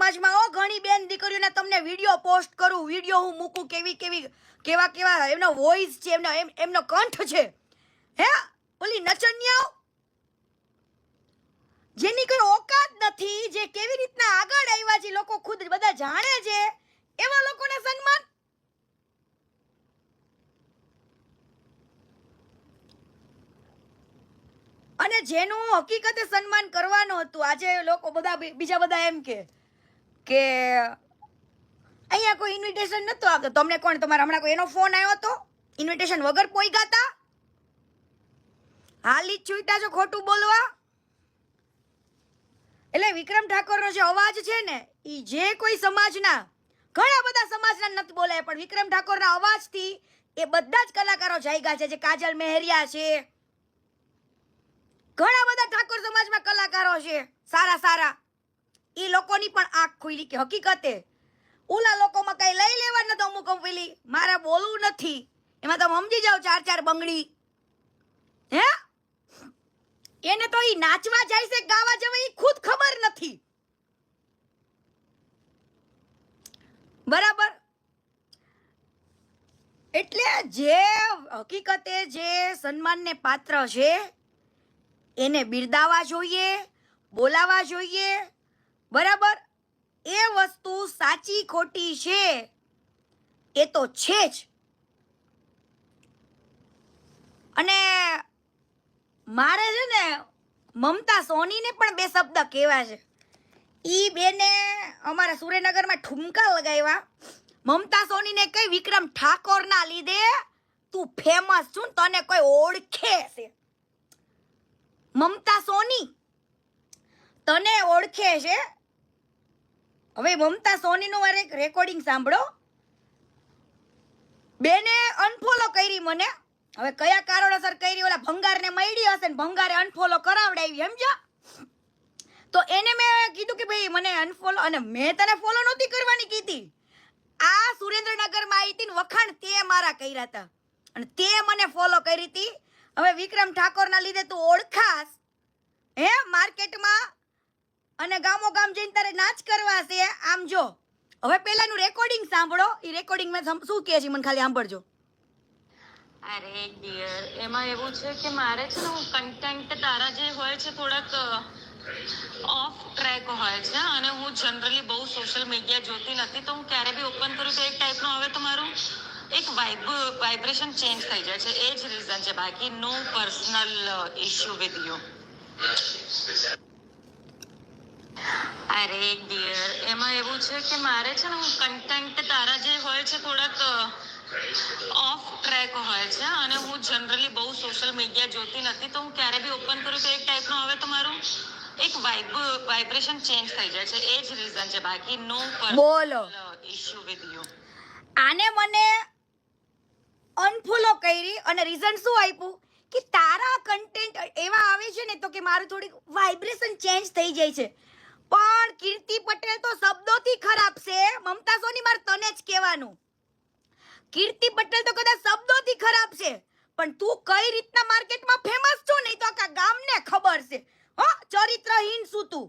સમાજમાં ઓ ઘણી બેન દીકરીઓને તમને વીડિયો પોસ્ટ કરું વીડિયો હું મૂકું, કેવી કેવી, કેવા કેવા એમનો વોઇસ છે, એમનો, એમ- એમનો કંઠ છે. હે, ઓલી નચન્યાઓ? જેની કોઈ ઓકાત નથી, જે કેવી રીતના આગળ આવ્યા છે, લોકો ખુદ બધા જાણે છે, એવા લોકોને સન્માન? અને જેનું હકીકતે સન્માન કરવાનું હતું, આજે લોકો બધા બીજા બધા એમ કે કે અહીંયા કોઈ ઇન્વિટેશન નહોતો આવતો તમને કોણ, તમારા હમણાં કોઈ એનો ફોન આવ્યો હતો? ઇન્વિટેશન વગર કોઈ ગાતા? હાલી જ છૂટા છો ખોટું બોલવા? એટલે વિક્રમ ઠાકોરનો જે અવાજ છે ને એ જે કોઈ સમાજના, ઘણા બધા સમાજના નથી બોલાય, પણ વિક્રમ ઠાકોરના અવાજથી એ બધા જ કલાકારો જાયગા છે, જે કાજલ મહેરિયા છે. ઘણા બધા ઠાકોર સમાજમાં કલાકારો છે, સારા સારા. એ લોકોની પણ આંખ ખુલી કે હકીકતે? ઓલા લોકોમાં કઈ લઈ લેવા તો અમુક પેલી. મારે બોલવું નથી. એમાં તમે સમજી જાઓ ચાર ચાર બંગડી. હે? એને તો એ નાચવા જાય છે, ગાવા જવે એ ખુદ ખબર નથી. બરાબર? એટલે જે હકીકતે જે સન્માનને પાત્ર છે, એને બિરદાવવા જોઈએ, બોલાવવા જોઈએ બરાબર? એ વસ્તુ સાચી ખોટી છે. એ તો છે જ. અને મારે છે ને મમતા સોનીને પણ બે શબ્દ કહેવા છે. એ બેને અમારા સુરેનગરમાં ઠુમકા લગાવ્યા. મમતા સોનીને કઈ વિક્રમ ઠાકોરના લીધે તું ફેમસ છું તને કોઈ ઓળખે છે. મમતા સોની, તને ઓળખે છે? હવે મમતા સોનીનું મારે એક રેકોર્ડિંગ સાંભળો. બેને અનફોલો કરી મને. હવે કયા કારણોસર કરી? ઓલા ભંગારને મળી હશે ને ભંગારે અનફોલો કરાવડાવી, સમજો? તો એને મેં કીધું કે ભાઈ, મને અનફોલો અને મેં તને ફોલો નહોતી કરવાની કીધી. આ સુરેન્દ્રનગરમાં આવી હતી ને વખાણ તે મારા કર્યા હતા. અને તે મને ફોલો કરી હતી. હવે વિક્રમ ઠાકોરના લીધે તું ઓળખાશ. હે, માર્કેટમાં અને ગામો ગામ જઈને તારે નાચ કરવા છે. આમ જો, હવે પેલાનું રેકોર્ડિંગ સાંભળો. એ રેકોર્ડિંગ મેં શું કહે છે મને ખાલી સાંભળજો. અરે ડિયર એમાં એવું છે કે મારે છે ને કન્ટેન્ટ તારા જે હોય છે થોડાક ઓફ ટ્રેક હોય છે અને હું જનરલી બહુ સોશિયલ મીડિયા જોતી નથી, તો હું ક્યારે બી ઓપન કરું તો એક ટાઈપનું હવે તમારું એક વાઇબ વાઇબ્રેશન ચેન્જ થઈ જાય છે. એ જ રીઝન છે. બાકી no personal issue with you અરે ડિયર એમાં એવું છે કે મારે છે ને હું કન્ટેન્ટ તારા જે હોય છે થોડાક ઓફ ટ્રેક હોય છે અને હું જનરલી બહુ સોશિયલ મીડિયા જોતી નથી તો હું ક્યારે બી ઓપન કરું તો એક ટાઈપનું હવે તમારું એક વાઇબ વાઇબ્રેશન ચેન્જ થઈ જાય છે. એ જ રીઝન છે. બાકી નો બોલો. ઇશ્યુ વિથ યુ આને મને અનફોલો કરી અને રીઝન શું આપ્યું? કે તારા કન્ટેન્ટ એવા આવે છે ને તો કે મારું થોડીક વાઇબ્રેશન ચેન્જ થઈ જાય છે. પણ કીર્તિ પટેલ તો શબ્દોથી ખરાબ છે. મમતા સોની માર તને જ કહેવાનું. કીર્તિ પટેલ તો કદાચ શબ્દોથી ખરાબ છે. પણ તું કઈ રીતના માર્કેટમાં ફેમસ છો નહીં તો આખા ગામને ખબર છે. હો ચરિત્રહીન શું તું?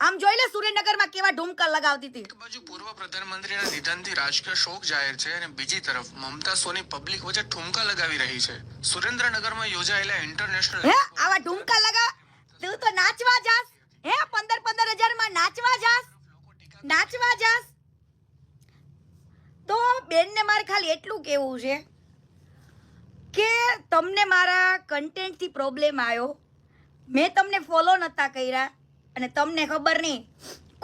આમ જોઈ લે સુરેન્દ્રનગરમાં કેવા ઢોમકા લગાવતી હતી. એક બાજુ પૂર્વ પ્રધાનમંત્રીના નિધનથી રાજકીય શોક જાહેર છે અને બીજી તરફ મમતા સોની પબ્લિક વચ્ચે ઠુમકા લગાવી રહી છે. સુરેન્દ્રનગરમાં યોજાયેલા ઇન્ટરનેશનલ હે આવા ઢુમકા લગા તું તો નાચવા જાસ હે, પંદર પંદર હજારમાં નાચવા જાસ? નાચવા જાસ? તો બેનને મારે ખાલી એટલું કેવું છે કે તમને મારા કન્ટેન્ટથી પ્રોબ્લેમ આવ્યો. મેં તમને ફોલો નતા કર્યા અને તમને ખબર નહીં,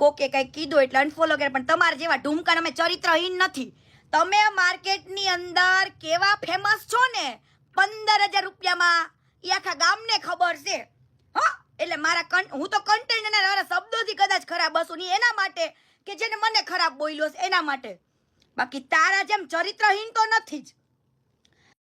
કોકે કંઈક કીધું એટલે અનફોલો કર્યા, પણ તમારા જેવા ઢુમકા અમે ચરિત્રહીન નથી. તમે માર્કેટની અંદર કેવા ફેમસ છો ને? પંદર હજાર રૂપિયામાં એ આખા ગામને ખબર છે. હા? એટલે મારા હું તો કન્ટેન્ટ અને મારા શબ્દોથી કદાચ ખરાબ હશું નહીં એના માટે કે જેને મને ખરાબ બોલ્યો છે, એના માટે. બાકી તારા જેમ ચરિત્રહીન તો નથી જ.